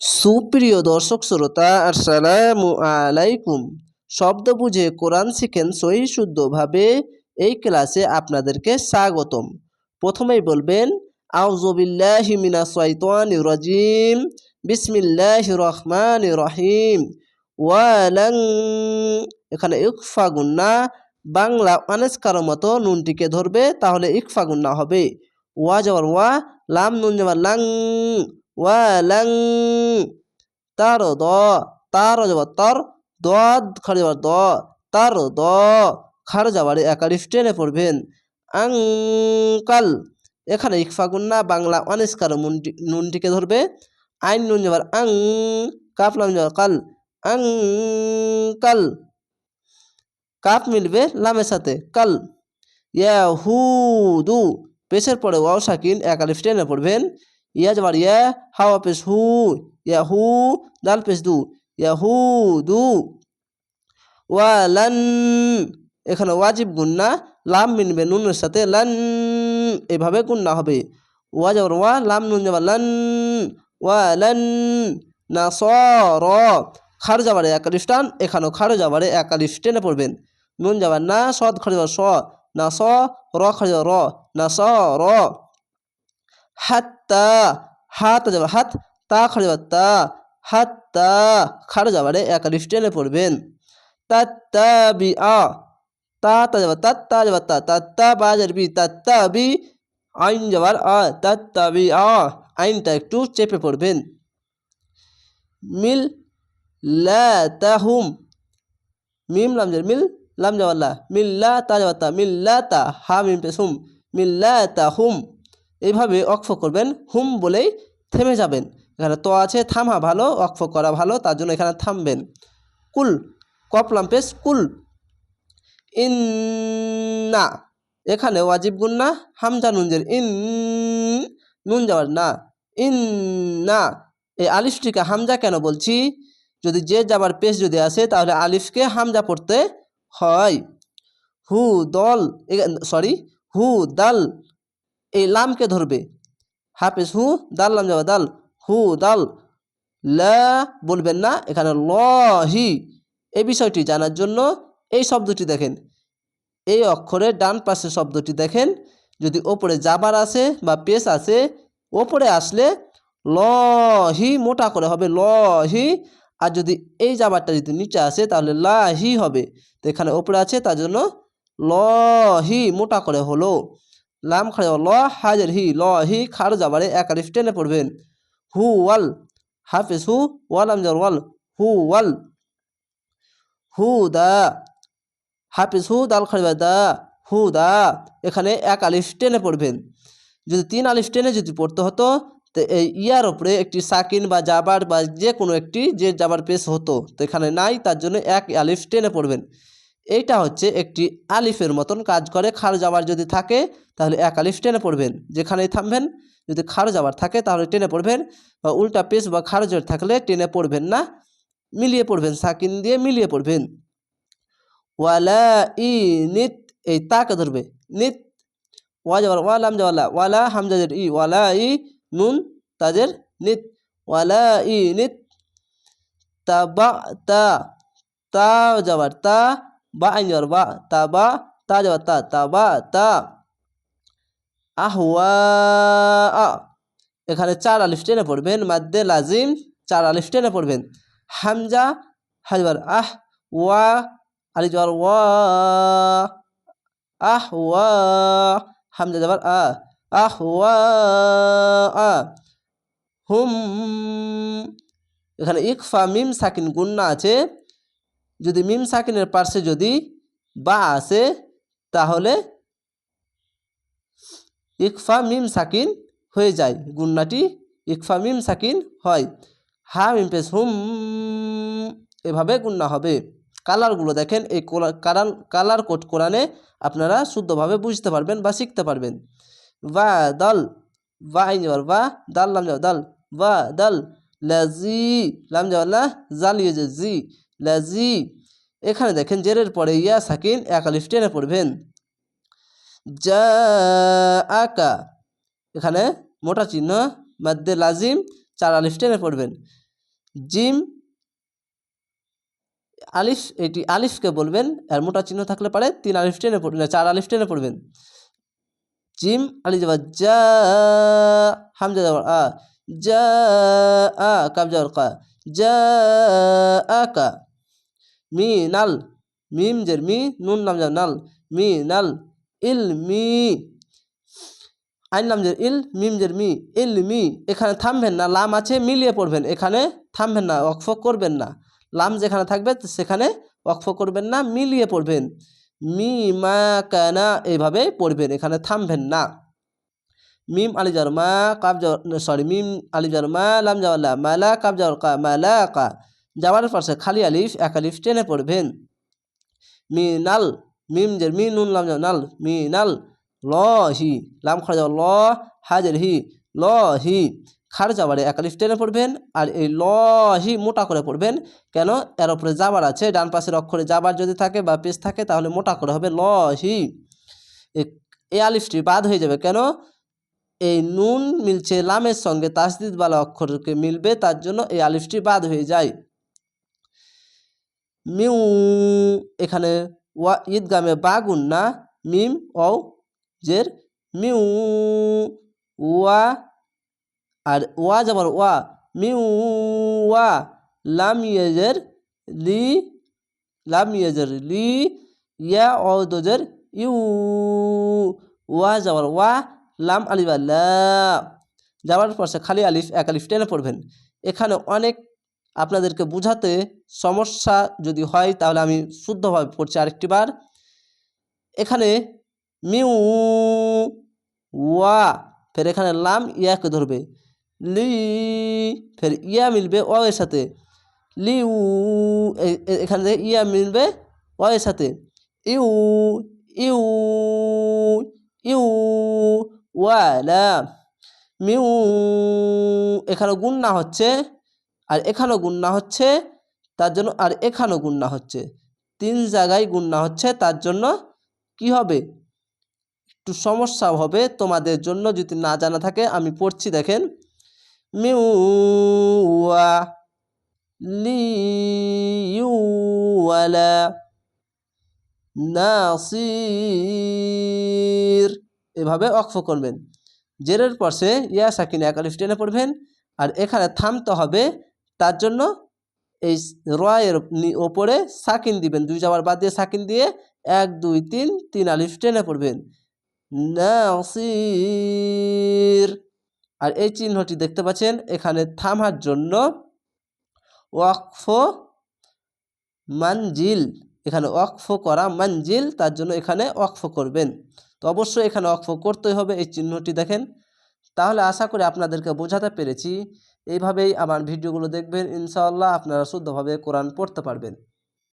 সুপ্রিয় দর্শক শ্রোতা, আসসালামু আলাইকুম। শব্দ বুঝে কোরআন শিখেন সহি শুদ্ধভাবে এই ক্লাসে আপনাদেরকে স্বাগতম। প্রথমেই বলবেন আউজবিল্লাহি মিনা রাজিম, বিসমিল্লাহির রহমানির রহিম। ওয়ালাং, এখানে ইকফা গুন্না, বাংলা অনেস্কার মতো নুনটিকে ধরবে, তাহলে ইকফা গুন্না হবে। ওয়া যাওয়ার ওয়া, লাম নুন যাওয়ার লাং ওয়ালাং তার দ তার যাবার তর দদ খাড়ে যাবার দ তার দ খাড় যাবারে একালিফ টেনে পড়বেন। আংকাল এখানে ইকফা গুন্না বাংলা অনিষ্কার নুনটি নুনটিকে ধরবে। আইন নুন যাবার আং কাপলাম যাবার কাল আং কাল কাপ মিলবে লামের সাথে। কাল ইয়া হু দু পেশের পরে ওয়াও সাকিন একালিফ টেনে পড়বেন। ইয়া যাবার ইয়া হাওয়া পেশ হু ইয়া হু দাল পেশ দু ইয়া হু দু ওয়ালান এখানে ওয়াজিব গুন্না লাম মিনবে নুনের সাথে লান এভাবে গুন্না হবে ওয়া যাবার ওয়া লাম নুন যাবার লান ওয়ালান না স র খার যাবারে একালিফ টান এখানেও খার যাবারে একালিফ টেনে পড়বেন নুন যাবার না সদ খার যাবার স না স র খার যাবার র না স র পড়বেন। একটু চেপে পড়বেন। মিল লা তাহুম মিম লাম মিল, লাম যাওয়াল্লা মিল্লা তা যাবার তা মিল্লা তা হা, মিম পেসুম মিল্লা তা হুম। এইভাবে অক্ষ করবেন, হুম বলেই থেমে যাবেন। এখানে তো আছে, থামা ভালো অক্ষ করা ভালো, তার জন্য এখানে থামবেন। কুল কপলাম পেস কুল। ইন না এখানে ওয়াজিব গুন্না হামজা নুনজের ইন, নুন যাওয়ার না। ইন না এই আলিফটিকে হামজা কেন বলছি? যদি যে যাবার পেশ যদি আসে, তাহলে আলিফকে হামজা পড়তে হয়। হু, দল সরি, হু, দাল। এই লামকে ধরবে। হাফেজ হু, দাল, লাম যাবে দাল, হু, দাল। লা বলবেন না, এখানে ল হি এই বিষয়টি জানার জন্য এই শব্দটি দেখেন। এই অক্ষরের ডান পাশে শব্দটি দেখেন। যদি ওপরে জাবার আসে বা পেস আসে ওপরে আসলে ল হি মোটা করে হবে ল হি আর যদি এই জাবারটা যদি নিচে আসে, তাহলে লা হি হবে। তো এখানে ওপরে আছে, তার জন্য ল হি মোটা করে হলো। লাম খাড়ে ল হাজের হি, ল হি খার যাবারে এক আলিফ টেনে পড়বেন। হু ওয়াল, হাফিজ হু ওয়াল আমজার ওয়াল, হু ওয়াল। হু দা, হাফিজ হু দাল খাড়িবা দা, হু দা, এখানে এক আলিফ টেনে পড়বেন। যদি তিন আলিফ টেনে যদি পড়তে হতো, তো এই ইয়ার ওপরে একটি সাকিন বা জাবার বা যে কোনো একটি যে জাবার পেশ হতো, তো এখানে নাই, তার জন্য এক আলিফ টেনে পড়বেন। এইটা হচ্ছে একটি আলিফের মতন কাজ করে খার যাবার যদি থাকে, তাহলে এক আলিফ টেনে পড়বেন। যেখানেই থামবেন, যদি খার যাবার থাকে, তাহলে টেনে পড়বেন। বা উল্টা পেশ বা খারজের থাকলে টেনে পড়বেন না। মিলিয়ে পড়বেন, সাকিন দিয়ে মিলিয়ে পড়বেন। ওয়ালা ই নিত, এই তাকে ধরবে। নিত, ওয়া যাবার ওয়ালাম যাওয়ালা ওয়ালা হামজাদের ই, ওয়ালা ই নুন তাদের নিত। ওয়ালা ই নিত তা বা তা তা যাবার তা বা আইন বা তা বা তা যাবার তা তা বা তা আহওয়া এখানে চার আলিফ টেনে পড়বেন মাদ্দে লাজিম চার আলিফ টেনে পড়বেন হামজা হাজবার আহ ওয়া আলিফ যাবার ওয়া আহ ওয়া হামজা যাবার আ আহ ওয়া হুম এখানে ইকফা মিম সাকিন গুন্না আছে যদি মিম সাকিনের পার্শ্বে যদি বা আসে তাহলে ইকফা মিম সাকিন হয়ে যায়। গুন্নাটি ইকফা মিম সাকিন হয়। হা, মিম পেশ, হুম, এভাবে গুন্না হবে। কালারগুলো দেখেন, এই কালার কালার কোড কোরআনে আপনারা শুদ্ধভাবে বুঝতে পারবেন বা শিখতে পারবেন। বা, দল, বা, আইন যাবার বা, দাল, লাম যাবার দাল, বা, দল লাজি লাম যাবার লা, জাল ইয়ে জি লাজি। এখানে দেখেন, জেরের পরে ইয়া সাকিন একালিফ টেনে পড়বেন। যা আকা এখানে মোটা চিহ্ন, মাদ্দে লাজিম, চার আলিফ টেনে পড়বেন। জিম, আলিফ, এটি আলিফকে বলবেন, আর মোটা চিহ্ন থাকলে পারে তিন আলিফ টেনে পড়বেন, চার আলিফ টেনে পড়বেন। জিম, আলি যাবার যা হামজা যাবার আ যা আ কাব যাবার কা যা আকা মি নাল মিম জের মি নুন নাম যার নাল, মি নাল, ইল মি। আইন নাম জের ইল মিম জের মি, ইল মি। এখানে থামবেন না, লাম আছে, মিলিয়ে পড়বেন। এখানে থামবেন না অক্ফ করবেন না। লাম যেখানে থাকবে, সেখানে অক্ফ করবেন না, মিলিয়ে পড়বেন। মি, মা কানা এইভাবে পড়বেন, এখানে থামবেন না। মিম, আলি যার মা কাব সরি, মিম, আলি যার মা, লাম যাওয়াল্লা মালা কাব যাওয়ার কা মালা কা। যাওয়ার পাশে খালি আলিফ, এক আলিফ টেনে পড়বেন। মি নাল, মিম জের, মি নুন, লাম নাল, মি নাল, ল, হি, লাম খড়া যাও ল হাজের হি, ল, হি। খার যাবারে এক আলিফ টেনে পড়বেন আর এই ল, হি মোটা করে পড়বেন। কেন? এর ওপরে যাবার আছে, ডান পাশের অক্ষরে যাবার যদি থাকে বা পেশ থাকে, তাহলে মোটা করে হবে ল, হি। এই আলিফটি বাদ হয়ে যাবে। কেন? এই নুন মিলছে লামের সঙ্গে তাসদিদওয়ালা অক্ষরকে মিলবে, তার জন্য এই আলিফটি বাদ হয়ে যায়। মিউ এখানে ওয়া ঈদগামে বাগুন না মিম ও জের মিউ ওয়া আর ওয়া যাবার ওয়া মিউ ওয়া লাম ইয়েজের লি লাম ইয়েজের লি ইয়া ও দোজের ইউ ওয়া যাবার ওয়া লাম আলিফ লা যাওয়ার পাশে খালি আলিফ এক আলিফ টেনে পড়বেন। এখানে অনেক আপনাদেরকে বুঝাতে সমস্যা যদি হয়, তাহলে আমি শুদ্ধভাবে পড়ছি আরেকটি বার। এখানে মিউ, ওয়া, ফের এখানে লাম, ইয়াকে ধরবে। লি, ফের ইয়া মিলবে ও এর সাথে লি উ এখানে ইয়া মিলবে ও এর সাথে। ইউ ইউ ইউ ওয়ালা মিউ, এখানে গুন্না হচ্ছে। আর এখানেও গুন্না হচ্ছে তার জন্য, আর এখানেও গুন্না হচ্ছে। তিন জায়গায় গুন্না হচ্ছে তার জন্য কি হবে? একটু সমস্যা হবে তোমাদের জন্য যদি না জানা থাকে, আমি পড়ছি দেখেন। মিউ ওয়া লি নাসির। এভাবে অক্ষ করবেন। জেরের পাশে ইয়া সাকিন একালিফ টেনে পড়বেন। আর এখানে থামতে হবে তার জন্য এই রয়ের ওপরে সাকিন দিবেন। দুই যাবার বাদ দিয়ে সাকিন দিয়ে এক, দুই, তিন তিন আলিফ টেনে পড়বেন। আর এই চিহ্নটি দেখতে পাচ্ছেন, এখানে থামার জন্য ওয়াকফ মানজিল, এখানে অক্ফ করা মানজিল, তার জন্য এখানে অক্ফ করবেন। তো অবশ্যই এখানে অক্ফ করতেই হবে, এই চিহ্নটি দেখেন। তাহলে আশা করি আপনাদেরকে বোঝাতে পেরেছি। এইভাবেই আমার ভিডিওগুলো দেখবেন। ইনশাআল্লাহ আপনারা শুদ্ধভাবে কোরআন পড়তে পারবেন।